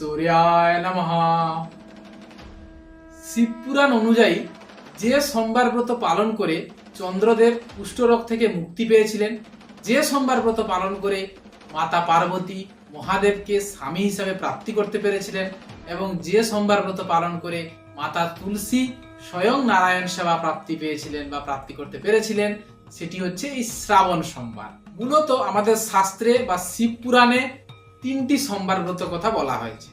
সূর্যায় নমঃ। শিবপুরাণ অনুযায়ী যে সোমবার ব্রত পালন করে চন্দ্রদেব কুষ্ঠরোগ থেকে মুক্তি পেয়েছিলেন, যে সোমবার ব্রত পালন করে মাতা পার্বতী মহাদেবকে স্বামী হিসাবে প্রাপ্তি করতে পেরেছিলেন এবং যে সোমবার ব্রত পালন করে মাতা তুলসী স্বয়ং নারায়ণ সেবা প্রাপ্তি পেয়েছিলেন বা প্রাপ্তি করতে পেরেছিলেন, সেটি হচ্ছে এই শ্রাবণ সোমবার। মূলত আমাদের শাস্ত্রে বা শিব পুরাণে তিনটি সোমবার ব্রত কথা বলা হয়েছে।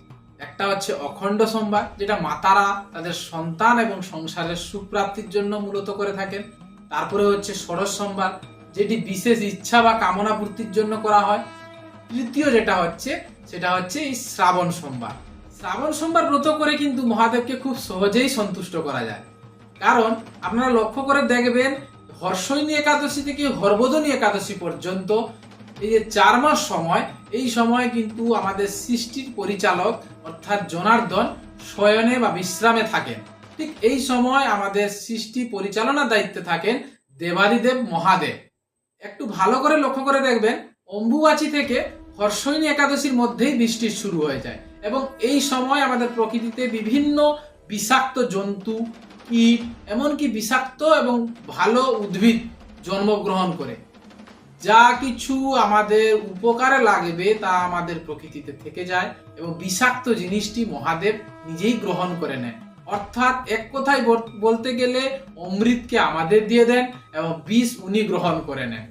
একটা হচ্ছে অখণ্ড সোমবার যেটা মাতারা তাদের সন্তান এবং সংসারের সুপ্রাপ্তির জন্য মূলত করে থাকেন। তারপরে হচ্ছে ষোড়শ সোমবার যেটি বিশেষ ইচ্ছা বা কামনা পূর্তির জন্য করা হয়। তৃতীয় যেটা হচ্ছে, সেটা হচ্ছে এই শ্রাবণ সোমবার শ্রাবণ সোমবার ব্রত করে কিন্তু মহাদেবকে খুব সহজেই সন্তুষ্ট করা যায়। কারণ আপনারা লক্ষ্য করে দেখবেন, হর্ষণী একাদশী থেকে হরবোধনী একাদশী পর্যন্ত এই যে চার মাস সময়, এই সময় কিন্তু আমাদের সৃষ্টির পরিচালক, অর্থাৎ জনার্দন, শয়নে বা বিশ্রামে থাকেন। ঠিক এই সময় আমাদের সৃষ্টি পরিচালনার দায়িত্বে থাকেন দেবাদিদেব মহাদেব। একটু ভালো করে লক্ষ্য করে দেখবেন, অম্বুবাচী থেকে হর্ষণী একাদশীর মধ্যেই বৃষ্টি শুরু হয়ে যায় এবং এই সময় আমাদের প্রকৃতিতে বিভিন্ন বিষাক্ত জন্তু, কীট, এমনকি বিষাক্ত এবং ভালো উদ্ভিদ জন্মগ্রহণ করে। যা কিছু আমাদের উপকারে লাগবে তা আমাদের প্রকৃতিতে থেকে যায় এবং বিষাক্ত জিনিসটি মহাদেব নিজেই গ্রহণ করে নেন। অর্থাৎ এক কথায় বলতে গেলে অমৃতকে আমাদের দিয়ে দেন এবং বিষ উনি গ্রহণ করে নেন।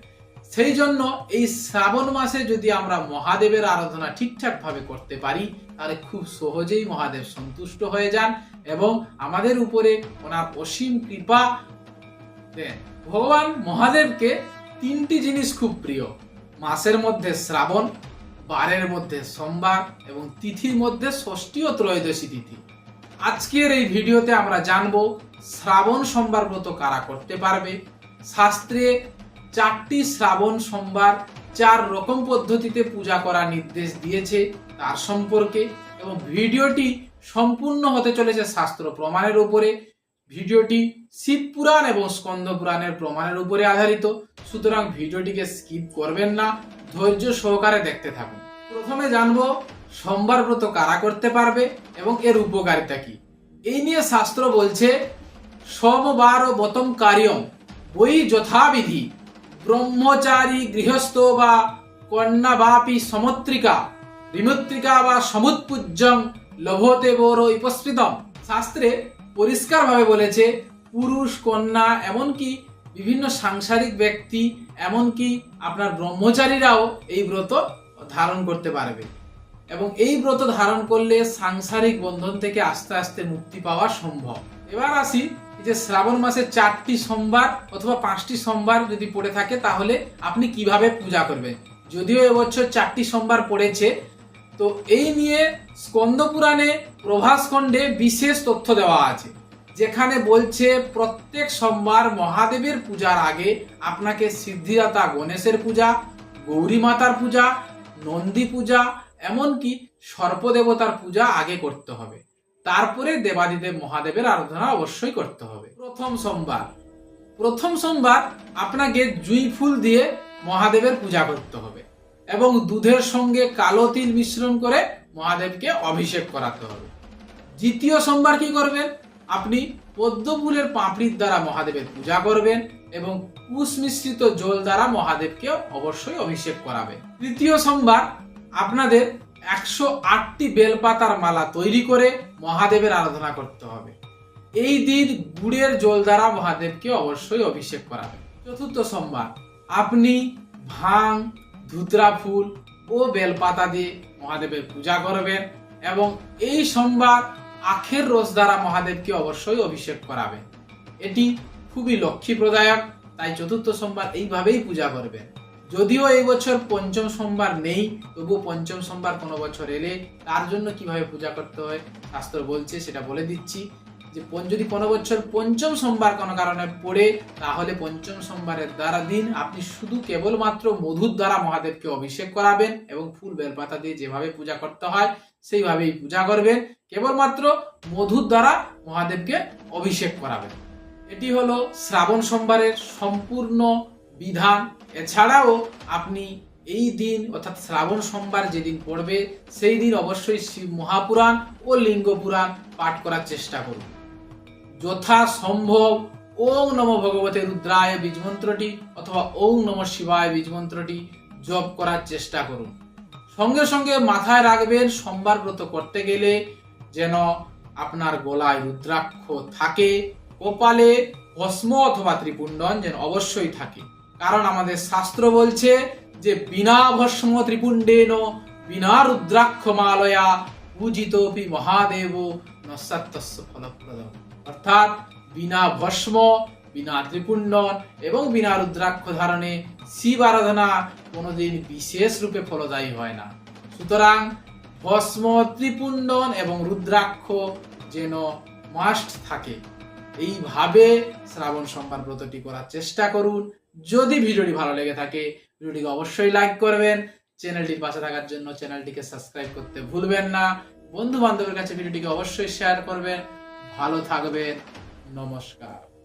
সেই জন্য এই শ্রাবণ মাসে যদি আমরা মহাদেবের আরাধনা ঠিকঠাক ভাবে করতে পারি, তাহলে খুব সহজেই মহাদেব সন্তুষ্ট হয়ে যান এবং আমাদের উপরে ওনার অসীম কৃপা দেন। ভগবান মহাদেবকে তিনটি জিনিস খুব প্রিয়। মাসের মধ্যে শ্রাবণ, বারের মধ্যে সোমবার এবং তিথির মধ্যে ষষ্ঠী ও ত্রয়োদশী তিথি। আজকের এই ভিডিওতে আমরা জানব শ্রাবণ সোমবার ব্রত কারা করতে পারবে। শাস্ত্রে চারটি শ্রাবণ সোমবার চার রকম পদ্ধতিতে পূজা করার নির্দেশ দিয়েছে তার সম্পর্কে এবং ভিডিওটি সম্পূর্ণ হতে চলেছে শাস্ত্র প্রমাণের উপরে। ভিডিওটি শিব পুরাণ এবং স্কন্দ পুরাণের প্রমাণের উপরে আধারিত। সুতরাং ভিডিওটিকে স্কিপ করবেন না, ধৈর্য সহকারে দেখতে থাকুন। প্রথমে জানব, সোমবার ব্রত কারা করতে পারবে এবং এর উপকারিতা কি? এই নিয়ে শাস্ত্র বলছে, সোমবার ও বতম কার্যম বই যথাবিধি, ব্রহ্মচারী গৃহস্থ বা কন্যা বাপি সমত্রিকা ঋণত্রিকা বা সমুৎপূজ্যং লভতে বড় উপস্কৃতম শাস্ত্রে পরিষ্কারভাবে বলেছে, পুরুষ, কন্যা, এমনকি বিভিন্ন সাংসারিক ব্যক্তি, এমনকি আপনার ব্রহ্মচারীরাও এই ব্রত ধারণ করতে পারবে। এবং এই ব্রত ধারণ করলে সাংসারিক বন্ধন থেকে আস্তে আস্তে মুক্তি পাওয়া সম্ভব। এবার আসি যে শ্রাবণ মাসে চারটি সোমবার অথবা পাঁচটি সোমবার যদি পড়ে থাকে, তাহলে আপনি কীভাবে পূজা করবেন? যদিও এবছর চারটি সোমবার পড়েছে তো এই নিয়ে স্কন্দ পুরাণে প্রভাসখণ্ডে বিশেষ তথ্য দেওয়া আছে, যেখানে বলছে প্রত্যেক সোমবার মহাদেবের পূজার আগে আপনাকে সিদ্ধিদাতা গণেশের পূজা, গৌরী মাতার পূজা, নন্দী পূজা, এমনকি সর্পদেবতার পূজা আগে করতে হবে। তারপরে দেবাদিদেব মহাদেবের আরাধনা অবশ্যই করতে হবে। প্রথম সোমবার। প্রথম সোমবার আপনাকে জুঁই ফুল দিয়ে মহাদেবের পূজা করতে হবে। এবং দুধের সঙ্গে কালো তিল মিশ্রণ করে মহাদেবকে অভিষেক করাতে হবে। দ্বিতীয় সোমবার কি করবেন? আপনি পদ্ম ফুলের পাপড়ির দ্বারা মহাদেবের পূজা করবেন এবং কুশ মিশ্রিত জল দ্বারা মহাদেবকে অবশ্যই অভিষেক করাবেন। তৃতীয় সোমবার আপনাদের একশো আটটি বেলপাতার মালা তৈরি করে মহাদেবের আরাধনা করতে হবে। এই দিন গুড়ের জল দ্বারা মহাদেবকে অবশ্যই অভিষেক করাবেন। চতুর্থ সোমবার আপনি ভাং ধুতরা ফুল ও বেলপাতা দিয়ে মহাদেবের পূজা করবেন এবং এই সোমবার আখের রস দ্বারা মহাদেবকে অবশ্যই অভিষেক করাবেন। এটি খুবই লক্ষ্মী প্রদায়ক তাই চতুর্থ সোমবার এইভাবেই পূজা করবেন। যদিও এই বছর পঞ্চম সোমবার নেই, তবু পঞ্চম সোমবার কোনো বছর এলে তার জন্য কীভাবে পূজা করতে হয়, শাস্ত্র বলছে সেটা বলে দিচ্ছি। যে যদি কোনো বছর পঞ্চম সোমবার কোনো কারণে পড়ে, তাহলে পঞ্চম সোমবারের দ্বারা দিন আপনি শুধু কেবলমাত্র মধুর দ্বারা মহাদেবকে অভিষেক করাবেন এবং ফুল বেলপাতা দিয়ে যেভাবে পূজা করতে হয়, সেইভাবেই পূজা করবেন। কেবলমাত্র মধুর দ্বারা মহাদেবকে অভিষেক করাবেন। এটি হলো শ্রাবণ সোমবারের সম্পূর্ণ বিধান। এছাড়াও আপনি এই দিন, অর্থাৎ শ্রাবণ সোমবার যেদিন পড়বে, সেই দিন অবশ্যই শিব মহাপুরাণ ও লিঙ্গ পুরাণ পাঠ করার চেষ্টা করুন। যথা সম্ভব ওং নম ভগবতে রুদ্রায় বীজ মন্ত্রটি অথবা ওং নম শিবায় বীজ মন্ত্রটি জপ করার চেষ্টা করুন। সঙ্গে সঙ্গে মাথায় রাখবেন সোমবার ব্রত করতে গেলে যেন আপনার গলায় রুদ্রাক্ষ থাকে, কপালে ভস্ম অথবা ত্রিপুণ্ডন যেন অবশ্যই থাকে। কারণ আমাদের শাস্ত্র বলছে যে বিনা ভস্ম ত্রিপুণ্ডেন বিনা রুদ্রাক্ষ মালয়া পূজিতপি মহাদেব নসাত্তস্য ফলপ্রদ অর্থাৎ বিনা ভস্ম, বিনা ত্রিপুণ্ডন এবং বিনা রুদ্রাক্ষ ধারণে শিব আরাধনা কোনোদিন বিশেষ রূপে ফলদায়ী হয় না। সুতরাং ভস্ম, ত্রিপুণ্ডন এবং রুদ্রাক্ষ যেন মাস্ট থাকে। এইভাবে শ্রাবণ সোমবার ব্রতটি করার চেষ্টা করুন। যদি ভিডিওটি ভালো লেগে থাকে, ভিডিওটিকে অবশ্যই লাইক করবেন। চ্যানেলটির পাশে থাকার জন্য চ্যানেলটিকে সাবস্ক্রাইব করতে ভুলবেন না। বন্ধু বান্ধবের কাছে ভিডিওটিকে অবশ্যই শেয়ার করবেন। ভালো থাকবেন। নমস্কার।